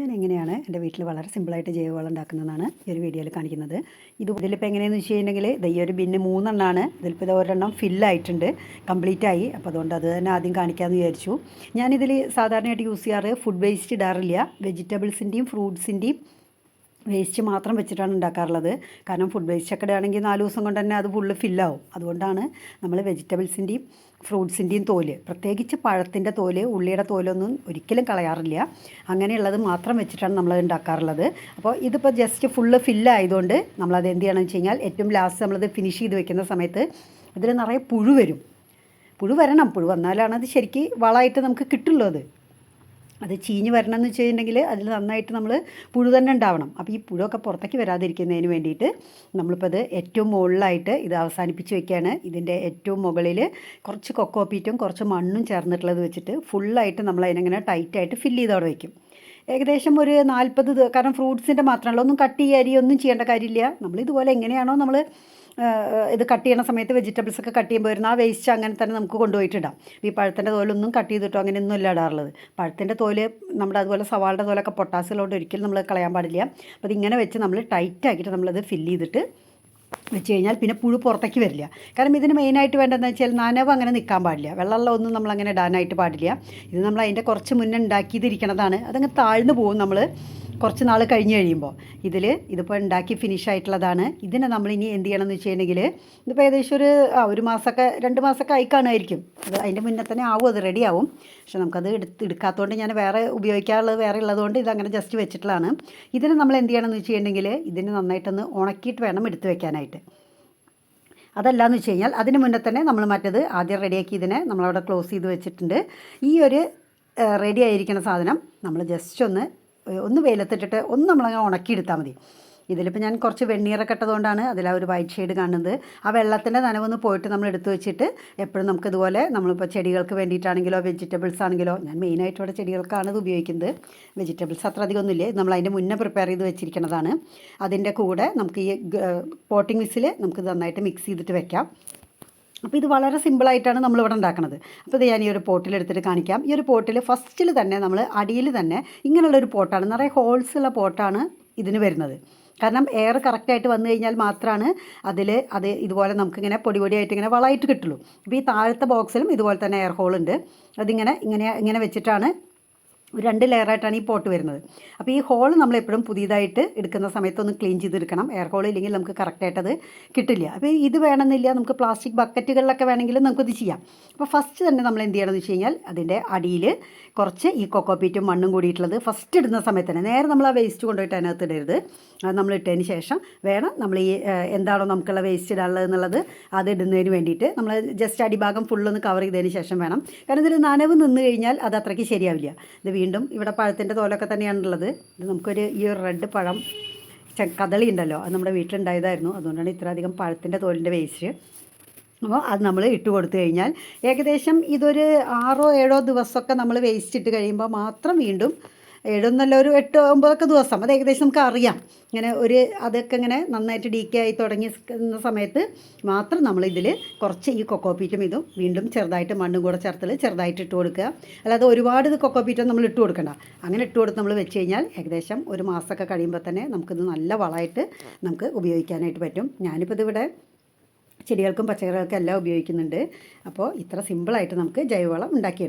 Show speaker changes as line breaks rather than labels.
ഞാൻ എങ്ങനെയാണ് എന്റെ വീട്ടിൽ വളരെ സിമ്പിളായിട്ട് ജൈവവളം ഉണ്ടാക്കുന്നതാണ് ഈ ഒരു വീഡിയോയിൽ കാണിക്കുന്നത്. ഇത് ഇതിലിപ്പോൾ എങ്ങനെയാണെന്ന് വെച്ച് കഴിഞ്ഞിട്ടുണ്ടെങ്കിൽ ഈ ഒരു ബിന്ന് മൂന്നെണ്ണമാണ് ഇതിലിപ്പോൾ ഇത് ഒരെണ്ണം ഫില്ലായിട്ടുണ്ട്. കംപ്ലീറ്റ് ആയി അപ്പോൾ അതുകൊണ്ട് അത് തന്നെ ആദ്യം കാണിക്കാമെന്ന് വിചാരിച്ചു. ഞാനിതിൽ സാധാരണയായിട്ട് യൂസ് ചെയ്യാറ് ഫുഡ് വേസ്റ്റ് ഇടാറില്ല. വെജിറ്റബിൾസിന്റെയും ഫ്രൂട്ട്സിന്റെയും വേസ്റ്റ് മാത്രം വെച്ചിട്ടാണ് ഉണ്ടാക്കാറുള്ളത്. കാരണം ഫുഡ് വേസ്റ്റ് ഒക്കെ ഇടുകയാണെങ്കിൽ നാല് ദിവസം കൊണ്ട് തന്നെ അത് ഫുള്ള് ഫില്ലാവും അതുകൊണ്ടാണ് നമ്മൾ വെജിറ്റബിൾസിന്റെയും ഫ്രൂട്ട്സിന്റെയും തോൽ പ്രത്യേകിച്ച് പഴത്തിന്റെ തോൽ ഉള്ളിയുടെ തോലൊന്നും ഒരിക്കലും കളയാറില്ല. അങ്ങനെയുള്ളത് മാത്രം വെച്ചിട്ടാണ് നമ്മൾ ഉണ്ടാക്കാറുള്ളത്. അപ്പോൾ ഇതിപ്പോൾ ജസ്റ്റ് ഫുള്ള് ഫില്ലായതുകൊണ്ട് നമ്മളത് എന്ത് ചെയ്യണമെന്ന് വെച്ച് കഴിഞ്ഞാൽ ഏറ്റവും ലാസ്റ്റ് നമ്മളത് ഫിനിഷ് ചെയ്ത് വെക്കുന്ന സമയത്ത് ഇതിൽ നിറയെ പുഴു വരും. പുഴു വരണം. പുഴു വന്നാലാണ് അത് ശരിക്ക് വളമായിട്ട് നമുക്ക് കിട്ടുള്ളൂ അത് ചീഞ്ഞ് വരണം എന്ന് വെച്ച് കഴിഞ്ഞിട്ടുണ്ടെങ്കിൽ അതിൽ നന്നായിട്ട് നമ്മൾ പുഴു തന്നെ ഉണ്ടാവണം. അപ്പോൾ ഈ പുഴുവൊക്കെ പുറത്തേക്ക് വരാതിരിക്കുന്നതിന് വേണ്ടിയിട്ട് നമ്മളിപ്പോൾ അത് ഏറ്റവും മുകളിലായിട്ട് ഇത് അവസാനിപ്പിച്ച് വെക്കുകയാണ്. ഇതിന്റെ ഏറ്റവും മുകളിൽ കുറച്ച് കൊക്കോപ്പീറ്റും കുറച്ച് മണ്ണും ചേർന്നിട്ടുള്ളത് വെച്ചിട്ട് ഫുള്ളായിട്ട് നമ്മൾ അതിനെങ്ങനെ ടൈറ്റായിട്ട് ഫില്ല് ചെയ്ത് അവിടെ വയ്ക്കും ഏകദേശം ഒരു നാൽപ്പത് കാരണം ഫ്രൂട്ട്സിന്റെ മാത്രമല്ല ഒന്നും കട്ട് ചെയ്യുക ഒന്നും ചെയ്യേണ്ട കാര്യമില്ല. നമ്മൾ ഇതുപോലെ എങ്ങനെയാണോ നമ്മൾ ഇത് കട്ട് ചെയ്യണ സമയത്ത് വെജിറ്റബിൾസ് ഒക്കെ കട്ട് ചെയ്യുമ്പോൾ വരുന്ന ആ വേസ്റ്റ് അങ്ങനെ തന്നെ നമുക്ക് കൊണ്ടുപോയിട്ടിടാം. ഈ പഴത്തിന്റെ തോലൊന്നും കട്ട് ചെയ്തിട്ടോ അങ്ങനെയൊന്നും ഇല്ല ഇടാറുള്ളത്. പഴത്തിന്റെ തോൽ നമ്മുടെ അതുപോലെ സവാളുടെ തോലൊക്കെ പൊട്ടാസിലോട്ട് ഒരിക്കലും നമ്മൾ കളയാൻ പാടില്ല. അപ്പോൾ ഇതിങ്ങനെ വെച്ച് നമ്മൾ ടൈറ്റ് ആക്കിയിട്ട് നമ്മളത് ഫില്ല് ചെയ്തിട്ട് വെച്ച് കഴിഞ്ഞാൽ പിന്നെ പുഴു പുറത്തേക്ക് വരില്ല. കാരണം ഇതിന് മെയിനായിട്ട് വേണ്ടതെന്ന് വെച്ചാൽ നനവ് അങ്ങനെ നിൽക്കാൻ പാടില്ല. വെള്ളമുള്ള ഒന്നും നമ്മൾ അങ്ങനെ ഇടാനായിട്ട് പാടില്ല. ഇത് നമ്മൾ അതിന്റെ കുറച്ച് മുന്നേ ഉണ്ടാക്കിയതിരിക്കണതാണ് അതങ്ങ് താഴ്ന്നു പോകും നമ്മൾ കുറച്ച് നാൾ കഴിഞ്ഞ് കഴിയുമ്പോൾ. ഇതിൽ ഇതിപ്പോൾ ഉണ്ടാക്കി ഫിനിഷ് ആയിട്ടുള്ളതാണ്. ഇതിനെ നമ്മൾ ഇനി എന്ത് ചെയ്യണമെന്ന് വെച്ച് കഴിഞ്ഞെങ്കിൽ ഇതിപ്പോൾ ഏകദേശം ഒരു ഒരു മാസമൊക്കെ രണ്ട് മാസമൊക്കെ ആയി കാണുമായിരിക്കും. അത് അതിന്റെ മുന്നേ തന്നെ ആവും അത് റെഡി ആവും. പക്ഷെ നമുക്കത് എടുത്ത് എടുക്കാത്തതുകൊണ്ട് ഞാൻ വേറെ ഉപയോഗിക്കാറുള്ളത് വേറെ ഉള്ളതുകൊണ്ട് ഇതങ്ങനെ ജസ്റ്റ് വെച്ചിട്ടുള്ളതാണ്. ഇതിനെ നമ്മൾ എന്ത് ചെയ്യണമെന്ന് വെച്ച് കഴിഞ്ഞിട്ടുണ്ടെങ്കിൽ ഇതിന് നന്നായിട്ടൊന്ന് ഉണക്കിയിട്ട് വേണം എടുത്ത് വെക്കാനായിട്ട്. അതല്ലാന്ന് വെച്ച് കഴിഞ്ഞാൽ അതിന് മുന്നേ തന്നെ നമ്മൾ മറ്റത് ആദ്യം റെഡിയാക്കി ഇതിനെ നമ്മളവിടെ ക്ലോസ് ചെയ്ത് വെച്ചിട്ടുണ്ട്. ഈ ഒരു റെഡി ആയിരിക്കുന്ന സാധനം നമ്മൾ ജസ്റ്റ് ഒന്ന് ഒന്ന് വെയിലത്തിട്ടിട്ട് ഒന്ന് നമ്മളങ്ങ് ഉണക്കിയെടുത്താൽ മതി. ഇതിലിപ്പോൾ ഞാൻ കുറച്ച് വെണ്ണീറൊക്കെ ഇട്ടതുകൊണ്ടാണ് അതിൽ ആ ഒരു വൈറ്റ് ഷെയ്ഡ് കാണുന്നത്. ആ വെള്ളത്തിന്റെ നനവൊന്ന് പോയിട്ട് നമ്മൾ എടുത്തു വെച്ചിട്ട് എപ്പോഴും നമുക്ക് നമുക്കിതുപോലെ നമ്മളിപ്പോൾ ചെടികൾക്ക് വേണ്ടിയിട്ടാണെങ്കിലോ വെജിറ്റബിൾസ് ആണെങ്കിലോ ഞാൻ മെയിനായിട്ട് ഇവിടെ ചെടികൾക്കാണ് ഇത് ഉപയോഗിക്കുന്നത്. വെജിറ്റബിൾസ് അത്ര അധികമൊന്നുമില്ല നമ്മൾ അതിന്റെ മുന്നേ പ്രിപ്പയർ ചെയ്ത് വെച്ചിരിക്കുന്നതാണ് അതിന്റെ കൂടെ നമുക്ക് ഈ പോട്ടിംഗ് മിക്സിൽ നമുക്ക് നന്നായിട്ട് മിക്സ് ചെയ്തിട്ട് വെക്കാം. അപ്പോൾ ഇത് വളരെ സിമ്പിളായിട്ടാണ് നമ്മളിവിടെ ഉണ്ടാക്കുന്നത് അപ്പോൾ ഇത് ഞാൻ ഈ ഒരു പോട്ടിൽ എടുത്തിട്ട് കാണിക്കാം. ഈ ഒരു പോട്ടിൽ ഫസ്റ്റിൽ തന്നെ നമ്മൾ അടിയിൽ തന്നെ ഇങ്ങനെയുള്ളൊരു പോട്ടാണ്. നിറയെ ഹോൾസ് ഉള്ള പോട്ടാണ് ഇതിന് വരുന്നത്. കാരണം എയർ കറക്റ്റായിട്ട് വന്നു കഴിഞ്ഞാൽ മാത്രമാണ് അതിൽ അത് ഇതുപോലെ നമുക്കിങ്ങനെ പൊടി പൊടിയായിട്ട് ഇങ്ങനെ വളമായിട്ട് കിട്ടുള്ളൂ. അപ്പോൾ ഈ താഴത്തെ ബോക്സിലും ഇതുപോലെ തന്നെ എയർ ഹോൾ ഉണ്ട്. അതിങ്ങനെ ഇങ്ങനെ ഇങ്ങനെ വെച്ചിട്ടാണ് ഒരു രണ്ട് ലെയറായിട്ടാണ് ഈ പോട്ട് വരുന്നത്. അപ്പോൾ ഈ ഹോൾ നമ്മൾ എപ്പോഴും പുതിയതായിട്ട് എടുക്കുന്ന സമയത്ത് ഒന്ന് ക്ലീൻ ചെയ്തെടുക്കണം. എയർ ഹോൾ ഇല്ലെങ്കിൽ നമുക്ക് കറക്റ്റായിട്ട് അത് കിട്ടില്ല. അപ്പോൾ ഇത് വേണമെന്നില്ല നമുക്ക് പ്ലാസ്റ്റിക് ബക്കറ്റുകളിലൊക്കെ വേണമെങ്കിലും നമുക്കിത് ചെയ്യാം. അപ്പോൾ ഫസ്റ്റ് തന്നെ നമ്മൾ എന്ത് ചെയ്യണമെന്ന് വെച്ച് കഴിഞ്ഞാൽ അതിന്റെ അടിയിൽ കുറച്ച് ഈ കൊക്കോപ്പീറ്റും മണ്ണും കൂടിയിട്ടുള്ളത് ഫസ്റ്റ് ഇടുന്ന സമയത്ത് തന്നെ നേരെ നമ്മൾ ആ വേസ്റ്റ് കൊണ്ടുപോയിട്ട് അതിനകത്ത് ഇടരുത്. അത് നമ്മൾ ഇട്ടതിന് ശേഷം വേണം നമ്മൾ ഈ എന്താണോ നമുക്കുള്ള വേസ്റ്റ് ഇടാനുള്ളത് എന്നുള്ളത് അത് ഇടുന്നതിന് വേണ്ടിയിട്ട് നമ്മൾ ജസ്റ്റ് അടിഭാഗം ഫുള്ളൊന്ന് കവർ ചെയ്തതിന് ശേഷം വേണം. കാരണം ഇതിൽ നനവ് നിന്ന് കഴിഞ്ഞാൽ അത് അത്രയ്ക്ക് ശരിയാവില്ല. വീണ്ടും ഇവിടെ പഴത്തിന്റെ തോലൊക്കെ തന്നെയാണുള്ളത്. ഇത് നമുക്കൊരു ഈ ഒരു റെഡ് പഴം കദളി ഉണ്ടല്ലോ അത് നമ്മുടെ വീട്ടിലുണ്ടായതായിരുന്നു. അതുകൊണ്ടാണ് ഇത്രയധികം പഴത്തിന്റെ തോലിന്റെ വേസ്റ്റ്. അപ്പോൾ അത് നമ്മൾ ഇട്ട് കൊടുത്തു കഴിഞ്ഞാൽ ഏകദേശം ഇതൊരു ആറോ ഏഴോ ദിവസമൊക്കെ നമ്മൾ വേസ്റ്റ് ഇട്ട് കഴിയുമ്പോൾ മാത്രം വീണ്ടും ഏഴൊന്നല്ല ഒരു എട്ട് ഒമ്പതൊക്കെ ദിവസം. അത് ഏകദേശം നമുക്ക് അറിയാം ഇങ്ങനെ ഒരു അതൊക്കെ ഇങ്ങനെ നന്നായിട്ട് കെ ആയി തുടങ്ങിയ സമയത്ത് മാത്രം നമ്മളിതിൽ കുറച്ച് ഈ കൊക്കോപ്പീറ്റും ഇതും വീണ്ടും ചെറുതായിട്ട് മണ്ണും കൂടെ ചേർത്തൽ ചെറുതായിട്ട് ഇട്ട് കൊടുക്കുക. അല്ലാതെ ഒരുപാട് ഇത് കൊക്കോപ്പീറ്റും നമ്മൾ ഇട്ട് കൊടുക്കണ്ട. അങ്ങനെ ഇട്ട് കൊടുത്ത് നമ്മൾ വെച്ച് കഴിഞ്ഞാൽ ഏകദേശം ഒരു മാസമൊക്കെ കഴിയുമ്പോൾ തന്നെ നമുക്കിത് നല്ല വളമായിട്ട് നമുക്ക് ഉപയോഗിക്കാനായിട്ട് പറ്റും. ഞാനിപ്പോൾ ഇതിവിടെ ചെടികൾക്കും പച്ചക്കറികൾക്കും എല്ലാം ഉപയോഗിക്കുന്നുണ്ട്. അപ്പോൾ ഇത്ര സിമ്പിളായിട്ട് നമുക്ക് ജൈവവളം ഉണ്ടാക്കിയെടുക്കാം.